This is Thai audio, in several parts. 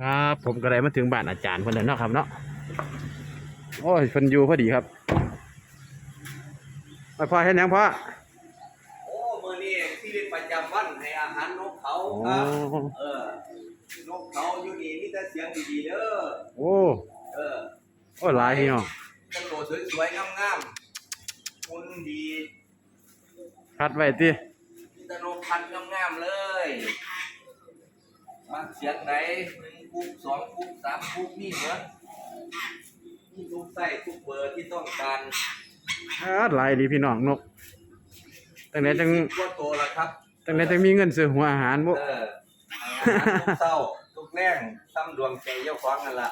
ครับผมก็ได้มาถึงบ้านอาจารย์เพิ่นแล้วเนาะครับเนาะโอ้ยเพิ่นอยู่พอดีครับไปพ่อเฮ็ดหยังพ่อโอ้มือนี่ชีวิตประจำวันให้อาหารนกเขาโอ้ครับเออนกเขาอยู่นี่มีแต่เสียงดีๆเด้อโอ้เออโอ้หลายพี่น้องต้นโตสวยๆงามๆคุณดีคัดไว้ติมีแตโนกพันธุ์งามๆเลยมักเสียงไหนหนึ่ง คุกสองคุกสามคุกนี่เหมือนมีทุกไส้ทุกเบอร์ที่ต้องการคัดหลายดีพี่น้องนกตั้งแต่จังมีสิบกว่าตัวแล้วครับตั้งแต่จังมีเงินซื้อหัวอาหารบ่เออให้อาหารทุกเศร้าทุกแรงซ้ำดวงใจเจ้าของนั่นละ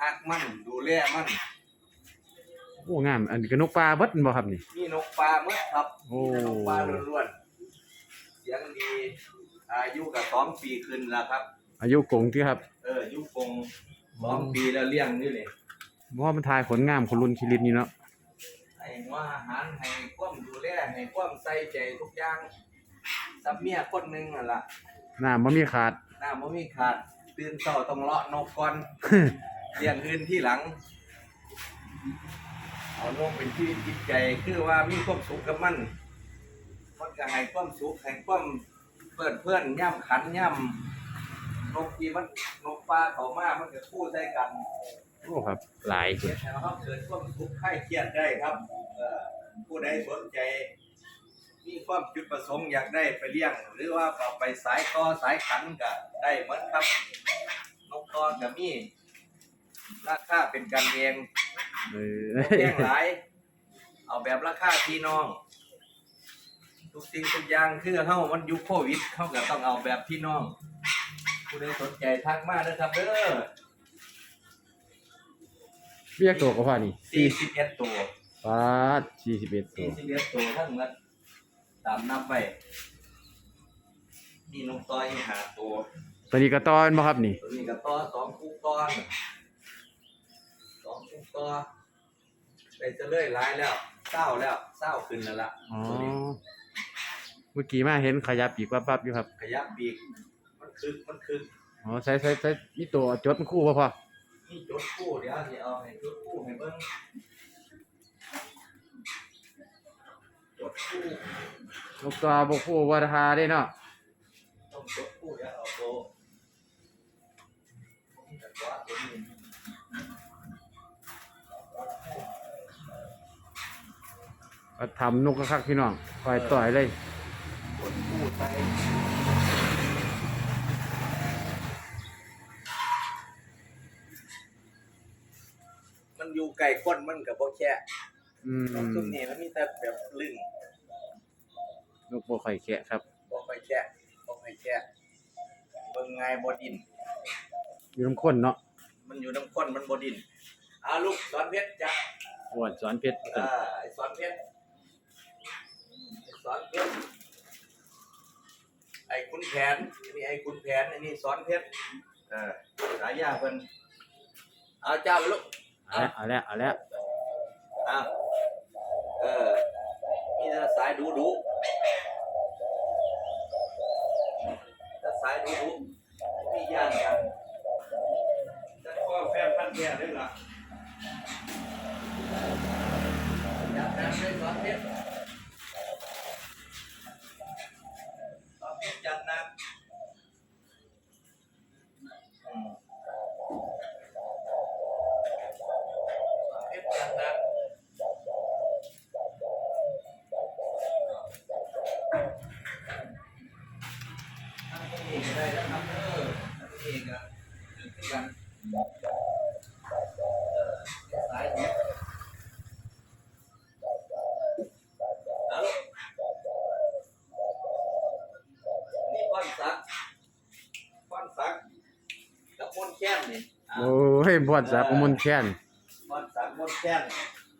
ฮักมันดูแลมันโอ้งามอันนี้ก็นกปลาเบิดบ่ครับนี่มีนกปลาเมื่อครับโอ้มีแต่นกปลาล้วนๆเสียงดี อายุกับสองปีขึ้นแล้วครับ อายุกงที่ครับเอออายุคงสองปีแล้วเลี้ยงนี่เลยบ่ว่ามันทายผลงามคนรุ่นคิรินนี่เนาะให้หัว่าอาหารให้ความดูแลให้ความใส่ใจทุกอย่างซับเมียคนหนึงนั่นล่ะน้ำบ่มีขาดน้ำมันมีขาดตื่นเช้าต้องเลาะนกก่อนเลี้ยงอื่นที่หลัง เอานกเป็นที่จิตใจคือว่ามีความสุขกับมันมันก็ให้ความสุขให้ความเปิดเพื่อนย่ำขันย่ำ นกที่มันนกปลาเขามามันก็คู่ใส่กันโอ้ครับ หลายเกิดให้เราเกิดความสุขคลายเครียดได้ครับเอ่อผู้ใดสนใจ มีความจุดประสงค์อยากได้ไปเลี้ยง หรือว่าเอาไปสายต่อสายขันก็ได้เหมือนครับ นกตอก็มีราคาเป็นกันเองเออบ่แพงหลาย เอาแบบราคาพี่น้อง ทุกสิ่งทุกอย่างคือเฮามันยุคโควิดเฮาก็ต้องเอาแบบพี่น้อง ผู้ใดสนใจทักมาเด้อครับเด้อเรียกตัวก็พอนี่41ตัวปาด41ตัว41ตัวทั้งหมดตามนับไว้มีนกต่อยห้าตัว ตัวนี้ก็ตอนบ่ครับนี่ ตัวนี้ก็ต่อสองคู่ก้อนสองคู่ก้อนไปจะเลื่อยหลายแล้วเศร้าแล้วเศร้าขึ้นแล้วล่ะอ๋อ ตัวนี้เมื่อกี้มาเห็นขยับปีกวับๆอยู่ครับ ขยับปีกมัน คึกมันคึกอ๋อใส่ใส่ใส่มีตัวจดมันคู่บ่พอนี่จดคู่เดี๋ยวสิเอาให้จดคู่ให้เบิ่งจดคู่นกตัวบ่คู่บ่ทาได้เนาะต้องจดคู่เดี๋ยวเอาตัวแต่ว่าตัวนี้ก็ทำนกคักๆพี่น้องปล่อยต่อยเลยจดคู่ใส่ แค่อืมนกทุกนี้มันมีแต่แบบลึงนกบ่ค่อยแคะครับบ่ค่อยแค่บ่ค่อยแค่เบิ่งง่ายบ่ดิน อยู่น้ำข้นเนาะมันอยู่น้ำข้นมันบ่ดินอ่าลูกสอนเพชรจ้ะอ้วนสอนเพชรอ่าไอ้สอนเพชรไอ้สอนเพชรไอ้คุณแผนอันนี้ไอ้คุณแผนอันนี้สอนเพชรเออสายยาเพิ่นเอาเจ้าลูก เอาละเอาละเอาละ อะเออมีแต่สายดูดูถ้าสายดูดูมีญาติกันแต่ก็แฟนพันธุ์แท้ด้วยล่ะอยากการไปสอนเพชร เองก็ได้นะครับเออทำเองอะคือคือกันเออสายนี้เอาลูกนี่ป้อนสักป้อนสักกับมนแค้นนี่อะโอ้ยบวชจากมนแค้นป้อนสักมนแค้น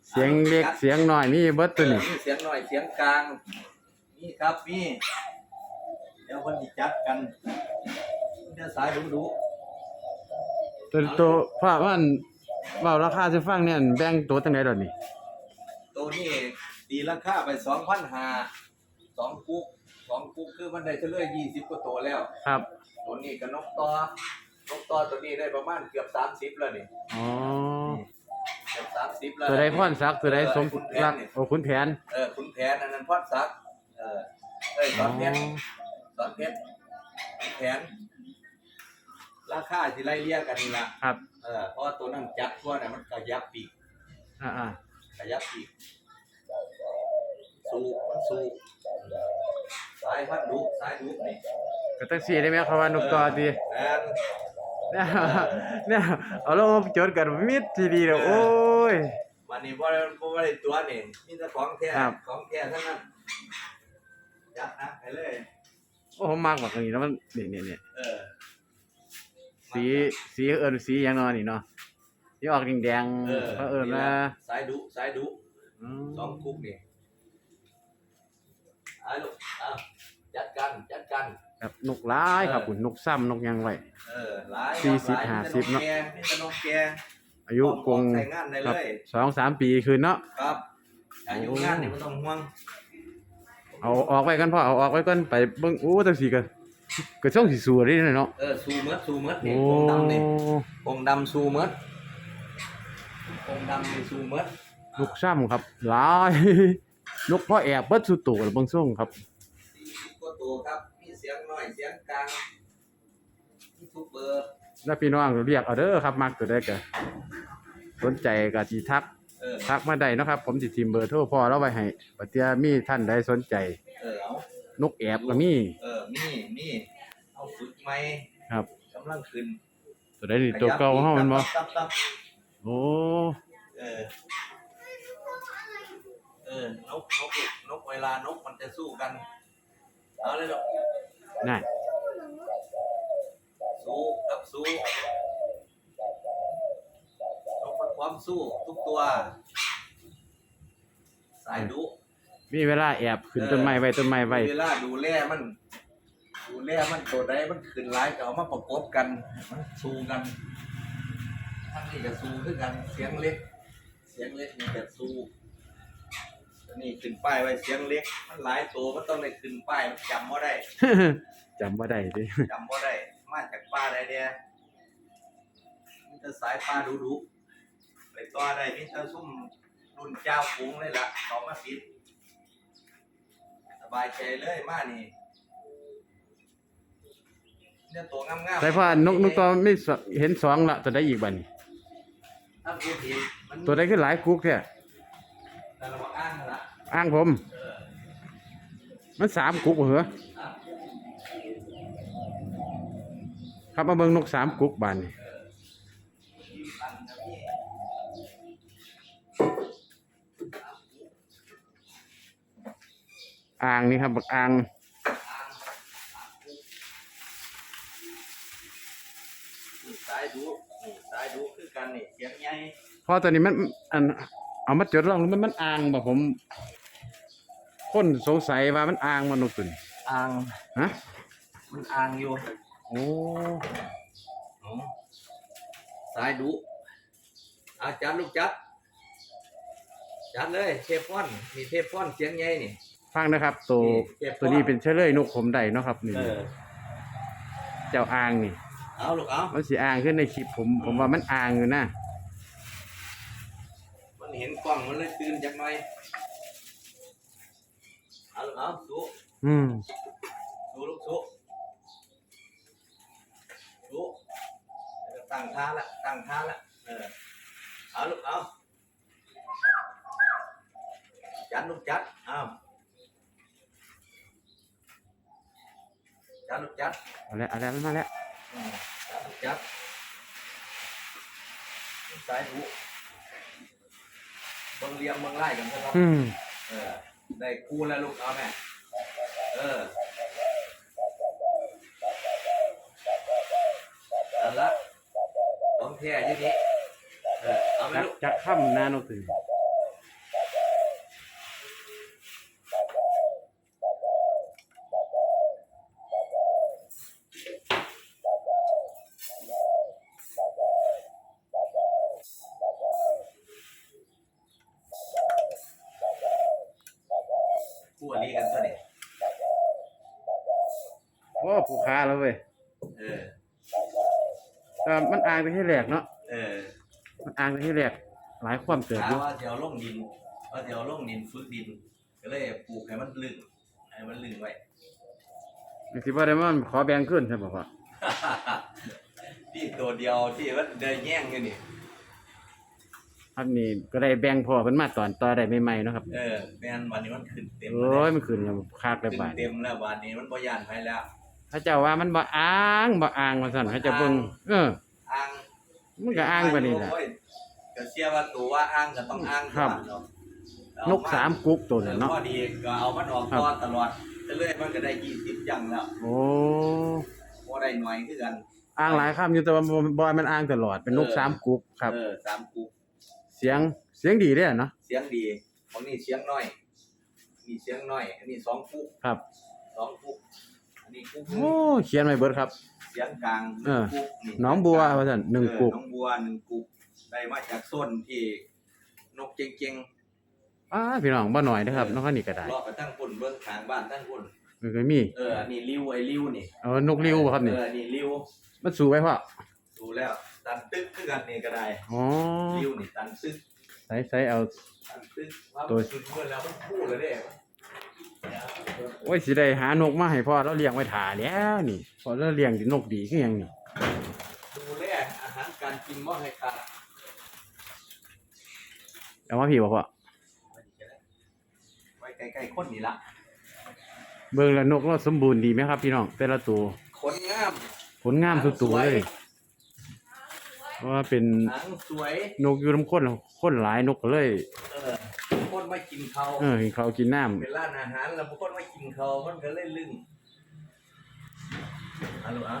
เสียงเล็กเสียงน้อยมีเบิดตัวนี้มีเสียงหน่อยเสียงกลางนี่ครับนี่ จะจัดกันเดี๋ยวสายดูดูตัวตัวพระว่าอันเว้าราคาสิฟังเนี่ยอันแบ่งตัวจังได๋ดอกนี่ตัวนี้ตีราคาไปสองพันห้าสองกุ๊กสองกุ๊กคือมันได้เฉลี่ยยี่สิบกว่าตัวแล้ว ครับ ตัวนี้กับนกต่อนกต่อตัวนี้ได้ประมาณเกือบสามสิบแล้วนี่อ๋อเกือบสามสิบแล้วตัวใดพ่อนซักตัวใดสมเออคุณแผรันกนี่โอ้คุณแผน เออคุณแผนอันนั้นพอดซักเออเอ้ยสอ๋ออนเพชรส อนเพชรคุณแผนราคาที่ไล่เลี่ยกันนี่ละครับ เออเพราะว่าตัวนั้นจับตัวน่ะมันกระยับปีกอ่าอ่ากระยับปีกสู้มันสู้สายพันธุ์ดุสายดุนี่ก็ตักซี่ได้ไหมเขาว่านกต่อดีแม่นเนี่ยเนี่ยเอาลงมาจดกันมิดทีดีเลยโอ้ย วันนี้บ่ได้บ่ได้ตัวนี่มีแต่ของแท้ครับ ของแท้ทั้งนั้นจัดนะไปเลยโอ้ผมมากกว่านี้แล้วมันนี่นี่นี่เออสีสีเอิญสีอย่างเนอนนี่เนาะที่ออกแดงเออๆเขาเอิญนี่ว่าล่ะสายดุสายดุอืมสองคุกนี่เอาลูกเอาจัดกันจัดกันครับนกร้ายครับคุณนกซ้ำนกหยังไว้ เออหลายสี่สิบลยห้าสิบเนอะมีแต่นกแกอายุกงใส่งานได้คเลรับยสองสามปีคืนเนาะ ครับอายุงานนี่ไม่ต้องห่วง เอาออกไว้กันพ่อเอาออกไว้ก่อนไปเบิ่งโอ้จังสีกันก็ช่องสีสัวได้เนาะเออสูเมดสูเมดนี่โอ้กงดำนี่กงดำสูเมดกงดำนี่สูเมดนกซ้ำครับหลายนกพ่อแอบเบิดสุดโตัวแล้วเบิ่งส่งครับสี่สิบกว่าตัวครับมีเสียงน้อยเสียงกลางมีทุกเบอร์แล้วพี่น้องเรียกเอาเด้อครับมักตัวได้ก็สนใจก็สิทัก เออทักมาได้เนาะครับ ผมสิทิมเบอร์โทรพ่อเราไว้ให้ปัจเจียมีท่านใดสนใจ เออเอานกแอบก็มี เออมีมีเอาฝึกไหมครับ กำลังขึ้นตัวใดนี่ตัวเก่าเฮาแมันบ่ตับตับโอ้เออเออนกนกนกเวลานกมันจะสู้กันเอาเลยลูกนั่นสู้ครับสู้ นกมันพร้อมสู้ทุกตัว สายดุมีเวลาแอบขึ้นต้นไม้ไว้ต้นไม้ไว้ เวลาดูแลมัน ดูแลมันตัวใดมันขึ้นร้ายก็เอามาประกบกันมันสู้กันทั้งนี้ก็สู้คือกันเสียงเล็ก เสียงเล็กนี่ก็สู้อันนี่ขึ้นป้ายไว้เสียงเล็ก มันหลายตัวมันต้องได้ขึ้นป้ายมันจำว่าได้จำบ่ได้ดิจำว่าได้ มาจากป้าใดเดียมีแต่สายป้าดูดูไป ต่อได้มีแต่ซุ่มรุ่นเจ้าปุงเลยล่ะต่อมาปิด สบายใจเลยมานี่เนี่ยตัวงามๆแต่พ่อนกนกตัวไม่สเห็นสองละตัวใดอีกบัดนี้ถ้าพูดผิดมันตัวใดคือหลายกุ๊กแท้แต่เราอ้างละอ้างผม เออมันสามกุ๊กเหรออะครับมาเบิ่งนกสามกุ๊กบานนี่ อ่างนี่ครับบักอ่างอ้างนี่สายดูนี่สายดูคือกันนี่เสียงใหญ่เพราะตัวนี้มันอันเอามาจดลองมันมันอ่างบ่ผม คนสงสัยว่ามันอ่างมันนกตัวนี้อ่างฮะมันอ่างอยู่โอ้อ๋อสายดูอาจัดลูกจัดจัดเลยเทฟอนมีเทฟอนเสียงใหญ่นี่ ฟังนะครับ ตัวนี่เก็บตัวนี้เป็นเชลยนกผมได้เนาะครับนี่เออเจ้าอ่างนี่ เอาลูกเอามันสิอ่างขึ้นในคลิปผม ผมว่ามันอ่างอยู่นะมันเห็นกล้องมันเลยตื่นจากหน่อยเอาลูกเอาสู้ อืมสู้ลูกสู้สู้ตั้งท่าละตั้งท่าละเออเอาลูกเอาจัดลูกจัดเอา จัดลูกจัดเอาละเอาละมาแล้วอืมจัดลูกจัดสายหูเบิ่งเรียงเบิ่งไล่กันเถอะครับอืมเออได้คู่แล้วลูกเอาแม่เออเอาละต้องแท้อยี่นี้เออเอาไหมจักลูก จักค่ำนานกตื่น อันนี้กันตัวนี้โอ้ผู้ค้าแล้วเว้ยเออแต่มันอ่างไปที่แรกเนาะเออมันอ่างไปที่แรกหลายความเติบถาอยู่ว่าจะเอาลงดินว่าจะเอาลงดินฝึกดิน ก็เลยปลูกให้มันลึงให้มันลึงไว้ สิว่าได้มันขอแบ่งขึ้นใช่บ่พ่อที่ตัวเดียวที่มันเดินแย่งอยู่นี่ ครับนี่ก็ได้แบ่งพ่อเพิ่นมาตอนต่อได้ใหม่ๆเนาะครับ เออแม่นวันนี้มันขึ้นเต็มโอ้ยมันขึ้นแล้วคากขึ้ได้นบาดเต็มแล้ววันนี้มันบ่ย่านไปแล้วถ้าเจ้าว่ามันบ่อ่างบ่อ่างว่าซั่นเขาเจะเบิ่งเออ อ้างมันก็อ้างไปนี่แหละโอ้ยก็เชื่อว่าตัวว่าอ้างก็ต้องอ้างครับก่อนเนาะนกสามกุ๊กตัวเอนั้อนเนาะ พอดีก็เอามันออกครับ ตอนตลอดเรื่อยๆมันก็ได้ยี่สิบยังแล้วโอ้พอได้หน่อยคือกันอ่างหลายคำอยู่แต่ว่าบ่บ่ให้มันอ่างตลอดเป็นนกสามกุ๊กครับ เออสามกุ๊ก เสียงเสียงดีเด้อเนาะ เสียงดีของนี่เสียงน้อยนี่เสียงน้อย อันนี้สองกุ๊กครับ สองกุ๊กอันนี้กุ๊กหนึ่งโอ้เขียนไว้เบิดครับ เสียงกลางเออกุ๊กหน้องบัวว่าซั่นหนึ่งกุ๊กเออน้องบัวหนึ่งกุ๊กได้มาจากส้นที่นกเก่งอ้าพี่น้องบ่น้อยเด้อครับนกอันนี้ก็ได้ๆรอบไปตั้งปุ่นเบื้องทางบ้านตั้งปุ่นมันก็มีเอออันนี้ริ้วไอ้ริ้วนี่เอานกริ้วบ่ครับนี่เออนี่ริ้วมันสูงไว้พ่อดูแล้ว ตันตึกคือกันนี่ก็ได้อ๋อริ้วนี่ตันตึกใส่ใส่เอา ตันตึกว่าตัวมันขึ้นเมื่อแล้วมันพูดเลยเด้โอ้ยสิได้หานกมาให้พ่อเราเลี้ยงไว้ถ่าแล้วนี่พ่อเราเลี้ยงนกดีคือหยังนี่ดูแลอาหารการกินบ่ให้ขาดเอามาพี่บ่พ่อไว้ใกล้ๆคนนี่ละเบิ่งแล้วนกเราสมบูรณ์ดีไหมครับพี่น้องแต่ละตัวคนงาม ผลงามทุกตัวเลย เพราะว่าเป็นหางสวย นกอยู่น้ำข้นข้นหลายนกก็เลย เออคนไม่กินเขาเออให้เขากินน้ำเป็นร้านอาหารแล้วบางคนไม่กินเขามันก็เลยลึงฮัลโหลอะ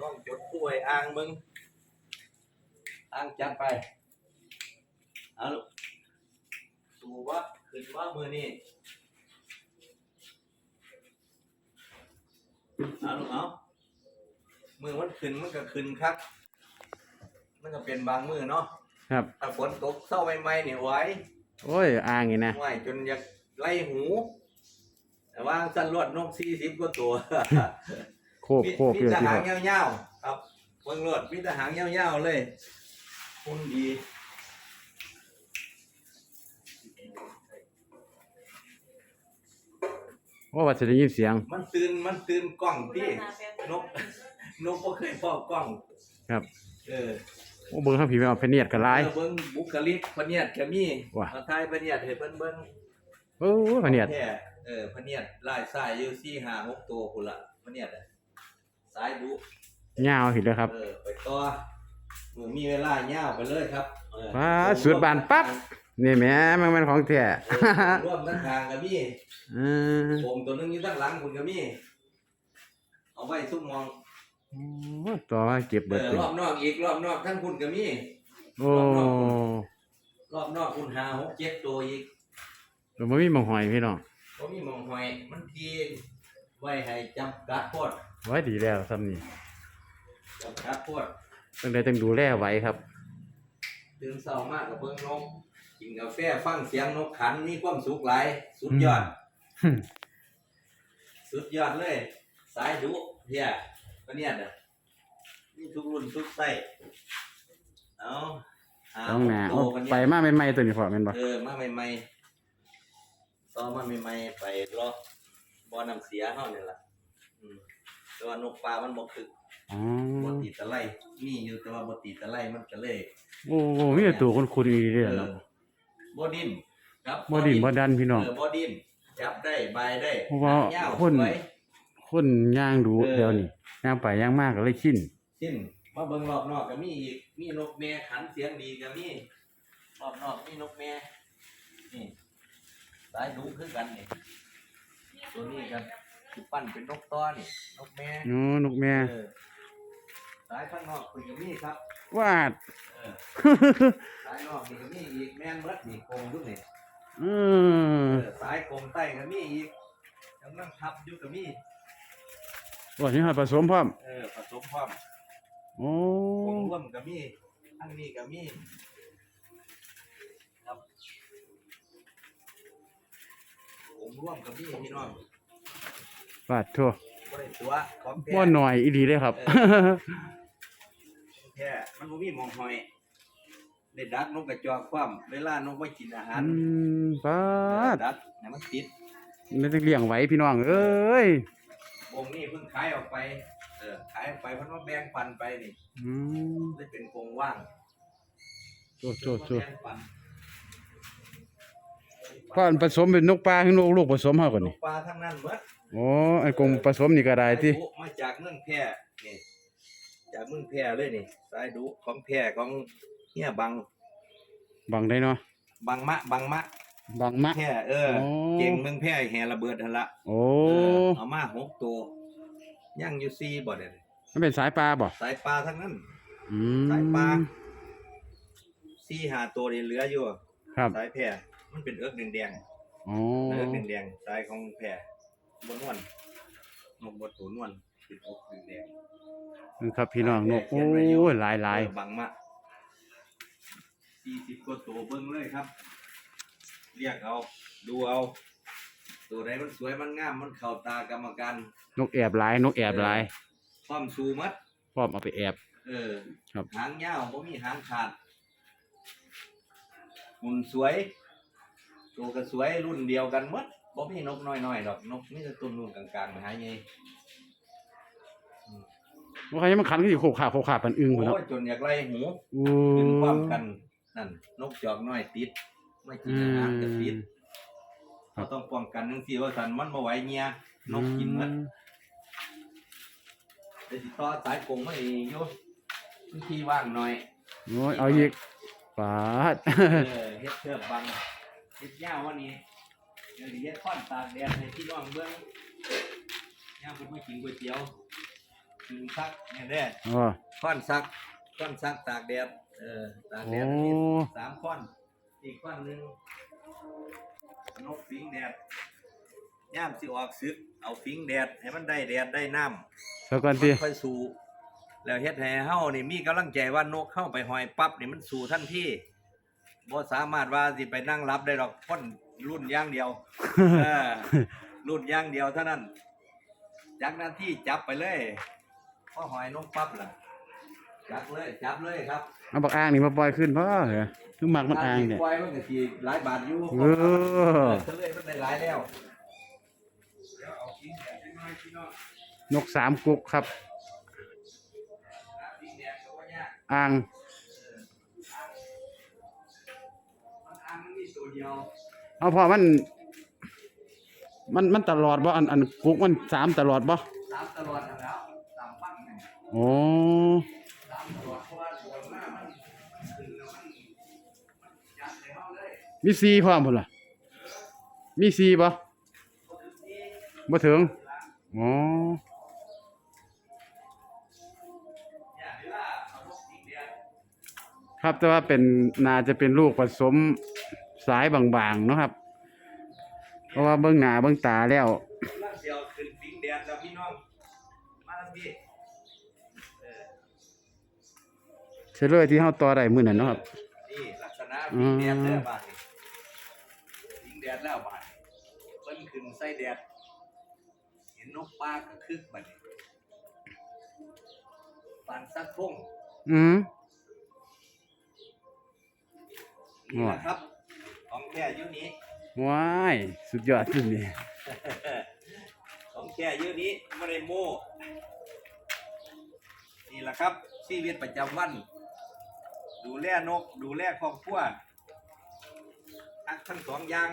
ลองจดป่วยอ่างมึงอ่างจัดไปเอาลูกสูว่าขึ้นว่ามือนี่เอาลูกเอา มือมันขึ้นมันก็ขึ้นครับมันก็เป็นบางมือเนาะครับ ถ้าฝนตกเศร้าใหม่ๆเนี่ยไหวโอ้ยอ่างนี่นะไหวจนอยากไล่หู แต่ว่าสั้นรวดนกสี่สิบกว่าตัวโคบโคบมีอยู่ทที่หาพ่รอยาวๆครับเบิ่งรวดมีทหารยาวๆเลยคุณดีว่าว่าจะได้ยินเสียง มันตื่นมันตื่นกล้องที่นก นกก็เคยพอกล้อง ครับ เออโอ้เบิ่งทางผีแมวเพนเนียดกันหลาย เออเบิ่งบุคลิกพะเนียดก็มีว่ะ มาทายพะเนียดให้เพิ่นเบิ่งโอ้เพนเนียดแท้เออพะเนียดลายสายอยู่สี่ห้าหกตัวพุ่นละพะเนียดอะสายดุยาวผิดเลยครับ เออไปต่อหนูมีเวลาเงาวไปเลยครับเออว้าสุดบานปั๊บ นี่แหม่มันมันของแท้เออร่วมทั้งทางกับมี่เออผมตัวหนึงอยู่ทั้งหลังคุณกับมี่เอาไว้ซุ่มมอง โอ้ต่อมาเก็บเอเบิดอเลยรอบนอกอีกรอบนอกทั้งคุณกับมี่โอ้รอบนอกคุณหาหกเจ็ดตัวอีกเราไม่มีหมองหอยพี่น้องเพราะมีหมองหอยมันทีไว้ให้จำกัดโพดไว้ดีแล้วซ้ำนี่จำกัดโพดตั้งแต่ต้องดูแลไว้ครับตื่นเช้ามากกับเบิ้งนกกินกาแฟฟังเสียงนกขันมีความสุขหลายสุดยอดอืมสุดยอดเลย สายดุเฮีย ปะเนี่ยเด้อนี่ทุกรุ่นทุกไส้เอาหาต้องหนาโตโอ้ปะเนี่ยไปมาใหม่ๆตัวนี้พอแม่นบ่เออมาใหม่ๆต่อมาใหม่ๆไปรอบ่อน้ำเสียเฮาเนี่ยล่ะอืมแต่ว่านกปลามันบ่คึกอ๋บ่อตีตะไลมีอยู่แต่ว่าบ่ตีตะไลมันก็เลยโอ้โหมีแต่ตัวคนคุอีเด้อเอเนาะอบ่ดิ้นครับ บ่ดินบ่ดันพี่น้อง เออบ่ดิ้นจับได้บายได้เพราะว่าหงยาวคนสวย คนย่างดูเออ เดี๋ยวนี้ย่างไปย่างมากก็เลยชินสิ้นมาเบิ่งรอบนอกก็มีอีก มีนกแม่ขันเสียงดีก็มีรอบนอกมีนกแม่นี่สายดุคือกันนี่ตัวนี้กันสิปั้นเป็นนกต้อนี่นกแม่โอ้นกแม่เออสายข้างนอกคุณก็มีครับวาด เออสายนอกนี่ก็มีอีกแม่นเบิดนี่โกงทุกนี่อืเอมอสายโกงใต้ก็มีอีกกำลังทับอยู่ก็มี ว่านี่ฮะผสมพร้อมเออผสมความโอ้โกงร่วมก็มีอันนี้ก็มีครับผมร่วมกับพี่พี่น้องวาดทั่วผบ่ได้ตัวของแท้บ่หน่อยอีหลีเด้ครับ แท้มันบ่มีหมองหอยได้ดักนกกระจอกความเวลานกมากินอาหารอืมปาดดักให้มันติดนี่ต้องเลี้ยงไว้พี่น้องเอ้ย วงนี้เพิ่งขายออกไป เออขายออกไปเพราะว่าแบ่งปันไปนี่อืมเลยเป็นกรงว่างโจโจโจแบ่งปันพ่อนผสมเป็นนกปลาคือนกลูกผสมเฮาก่อนนนี่กปลาทั้งนั้นหมดโอ้ไอ้กรงผสมนี่ก็ได้ติสายดุมาจากเมืองแพร่นี่จากเมืองแพร่เลยนี่สายดุของแพร่ของเฮียบัง บังได้เนาะบังมะบังมะ บังมะ แพร่เออ โอ้ เก่งเมืองแพร่แห่ระเบิดหั่นละโอ้เออเอามาหกตัวย่างอยู่สี่บ่เด้มันเป็นสายปลาบ่สายปลาทั้งนั้น อืมสายปลาสี่หาตัวนี่เหลืออยู่ครับสายแพร่มันเป็นเอิกแดงอ๋อๆเอิกแดงๆสายของแพร่บนนวลนกบดตัวนวลเป็นอกแดงนี่ครับพี่น้องนกเขีโอ้ยนไว้อยู่ยหลายหลายเออบังมะสี่สิบกว่าตัวเบิ้งเลยครับ เรียกเอา ดูเอา ตัวไหนมันสวยมันงามมันเข้าตากรรมการนกแอบหลายนกแอบหลายความสูมัดพร้อมเอาไปแอบ เออครับ หางยาวบ่มีหางขาดหุ่นสวย ตัวก็สวยรุ่นเดียวกันหมดบ่มีนกน้อยๆดอกนกมีแต่ตัวรุ่นกลางๆมาหาใหญ่ว่าใครมันขันก็สิโขกขาโขกขาปันอึ้งพุ่นเนาะโอ้ยจนอยากไล่หูโอ้ขึ้นพร้อมกันนั่นนกจอกน้อยติด ไม่กินอาหารก็ติดเราต้องป้องกันจังซี่ว่าสันมันบ่ไหวเงียนกกินหมดเดี๋ยวสิต่อสายกงมาอีกอยู่พื้นที่ว่างหน่อยโอ้ยเอาอีกปาดเออเฮ็ดเชือกบังเฮ็ดยาววันนี้เดี๋ยวสิเฮ็ดค้อนตากแดดให้พี่น้องเบิ่งย่างเพิ่นมากินก๋วยเตี๋ยวกินซักเนี่ยเด้ออ๋อค้อนซักค้อนซักตากแดดเออตากแดดโอ้มีสามค้อน อีกค้อนหนึงนกฟิงแดดย่ามสิออกซึก เอาฟิงแดดให้มันได้แดดได้น้ำสักก่อนติค่อยสู่แล้วเฮ็ดให้เฮานี่มีกำลังใจว่านกเข้าไปหอยปั๊บนี่มันสู่ทันทีบ่สามารถว่าสิไปนั่งรับได้ดอกพ่นรุ่นอย่างเดียว เออรุ่นอย่างเดียวเท่านั้นจากหน้าที่จับไปเลยพอหอยนกปั๊บล่ะจับเลย จับเลยครับ เอาบักอ่างนี่มาปล่อยขึ้นเพราะเหรอคือมักมันอ่างเนี่ยปล่อยมันก็สิหลายบาทอยู่เออเฉลยมันได้หลายแล้วเดี๋ยวเอากินแดดจักหน่อยพี่น้องนกสามกุกครับหากินแดดก็บ่ยากอ่างมันอันมันมีตัวเดียวเอาพอมัน มันมันตลอดบ่อันอันกุกมันสามตลอดบ่ตามตลอดนั่นแล้วตามปั้งเนี่ยโอ้ตามตลอด มีซีพร้อมพุ่นล่ะ มีซีบ่บ่ถึงอ๋อครับแต่ว่าเป็นนาจะเป็นลูกผสมสายบางๆเนาะครับ เพราะว่าเบิ่งหน้าเบิ่งตาแล้วเฉลยที่เฮาต่อได้มื้อนั้นเนาะครับนี่ลักษณะปิงแดงแล้วบานี่ปิงแดงแล้วบาดนี่เพิ่นขึ้นใส่แดด เห็นนกปลากระคึกบัดนี้ปานซักพงอืม นี่แหละครับ ของแค่อยู่นี้ ว้าย สุดยอดสุดนี่ของแค่เยอะนี้ไม่ได้โม้นี่แหละครับชีวิตประจำวัน ดูแลนก ดูแลครอบครัวทักทั้งสองอย่าง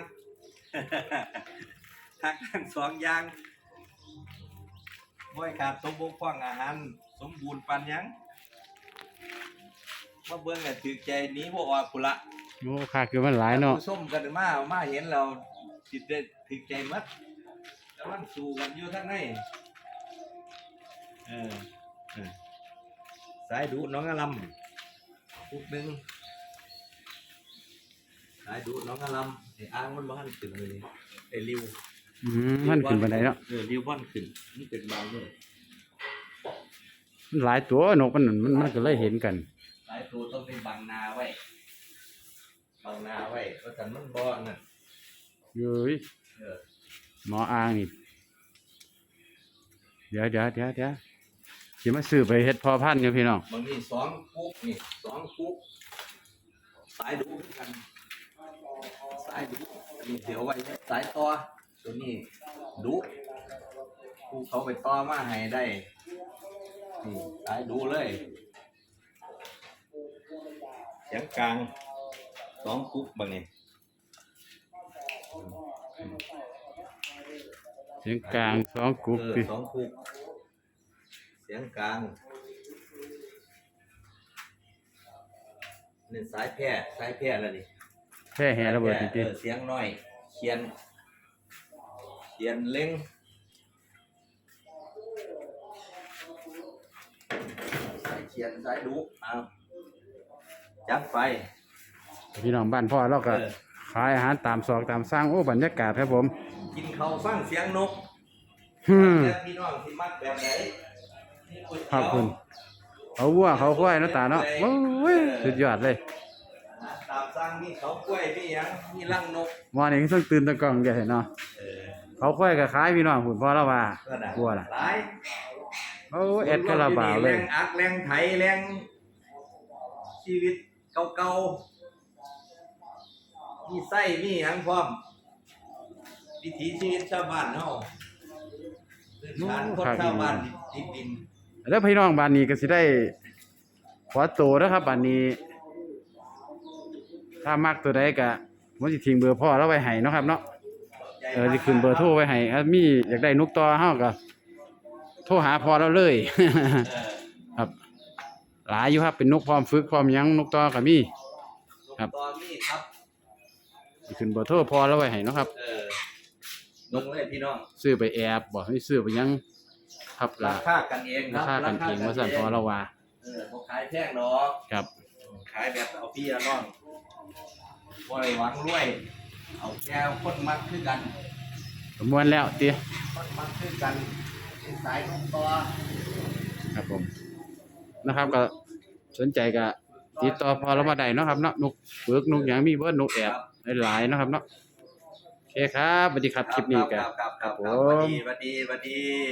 ทักทั้งสองอย่างบ่ให้ขาดสมบูรณ์ฟังอาหาร สมบูรณ์ปันหยังมาเบิ่งกันถือใจหนี้บ่ออกพุนละโอ้ค่าคือมันหลายเนาะผู้ส้มกันมามาเห็นเราสิได้ถึกใจหมัดกำลังสู้กันอยู่ทั้งในเออเออสายดูน้องอลัมปุกหนึ่ง สายดูน้องอลัมไอ้อ้างมันบ้านขึ้นเลยไอ้ริวอืมมันขึ้นไปไหนเนาะเออริวบ้านขึ้นนี่เป็นบางเลยมันหลายตัวนกมันนั่นมันมันก็เลยเห็นกันสายตัวต้องเป็นบางนาไว้บางนาไว้เพราะฉันมันบ่อนั่นเย้ยเออหมออ่างนี่เดี๋ยวเดี๋ยวเดี๋ยวเดี๋ยวสิมาซื้อไปเฮ็ดพอพันธุ์อยู่พี่น้องบางนี่สองกุ๊กนี่สองกุ๊กสายดูคือกัน สายดูอันนี้เดี๋ยวไว้สายต่อตัวนี้ดูผู้เขาไปต่อมาให้ได้นี่สายดูเลยเสียงกลางสองกุ๊กบางนี่เสียงกลางสองกุ๊กเออพี่สองกุ๊กเสียงกลางนี่สายแพร่สายแพร่แล้วนี่ แค่แห่ระเบิดจริงเออเสียงน้อยเขียน เขียนเล็งสายเขียนสายดูเอาจัดไฟๆพี่น้องบ้านพ่อเราก็เออขายอาหารตามซอกตามสร้างโอ้บรรยากาศครับผมกินข้าวฟังเสียงนกฮึมแต่พี่น้องที่มักแบบไหนนี่ก๋วยครัเตี๋ยวบคุณเขาวัวเขาควายเนาะตาเนาะโอ้ยสุดยอดเลยอาหารตา มสั่งนี่เขาวกล้วยนี่หยังนี่ลังนกมอนี่ต้องตื่นตะกล้องอย่าเห็นเนาะเออเขาควายก็ขายพี่น้องคุณพ่อเราว่าเพื่อนน่ะกลัวล่ะหลายโอ้เอ็ดคาราบาวเลยแรงอักแรงไถแรงชีวิตเก่าๆมีไส้มีหยังพร้อมวิถีชีวิตชาวบ้านเฮาพื้นฐานคนชาวบ้านดิบดิน แล้วพี่น้องบ้านนี้ก็สิได้ขอตัวนะครับบ้านนี้ ถ้ามักตัวใดก็ผมสิทิ้งเบอร์พ่อเราไว้ให้เนาะครับเนาะเออสิขึ้นเบอร์โทรไว้ให้ถ้ามีอยากได้นกต่อเฮาก็โทรหาพ่อเราเลยเออครับ หลายอยู่ครับเป็นนกพร้อมฝึกพร้อมหยังนกต่อก็มี ครับ ตอนนี้ครับ สิขึ้นเบอร์โทรพ่อเราไว้ให้เนาะครับ เออลงเลยพี่น้องซื้อไปแอบบ่ให้ซื้อไปหยังครับราราคากันเองครารับคากันเองว่าสั่นพ่อเราว่า เออบ่ขายแพงดอก ครับ ขายแบบเอาพี่เอาน้องบ่ได้หวังรวย เอาแก้วคนมักคือกันประมวลแล้วเตี้ยคนมักคือกันเป็นสายของตัวครับผม นะครับก็สนใจก็ติดต่อพอเรามาได้เนาะครับเนาะนกเบิกนกหยังมีเบิดนกแอบหลายๆเนาะครับเนาะโอเคครับสวัสดีครับคลิปนี้ก็ครับครับครับครับผมสวัสดีสวัสดีสวัสดี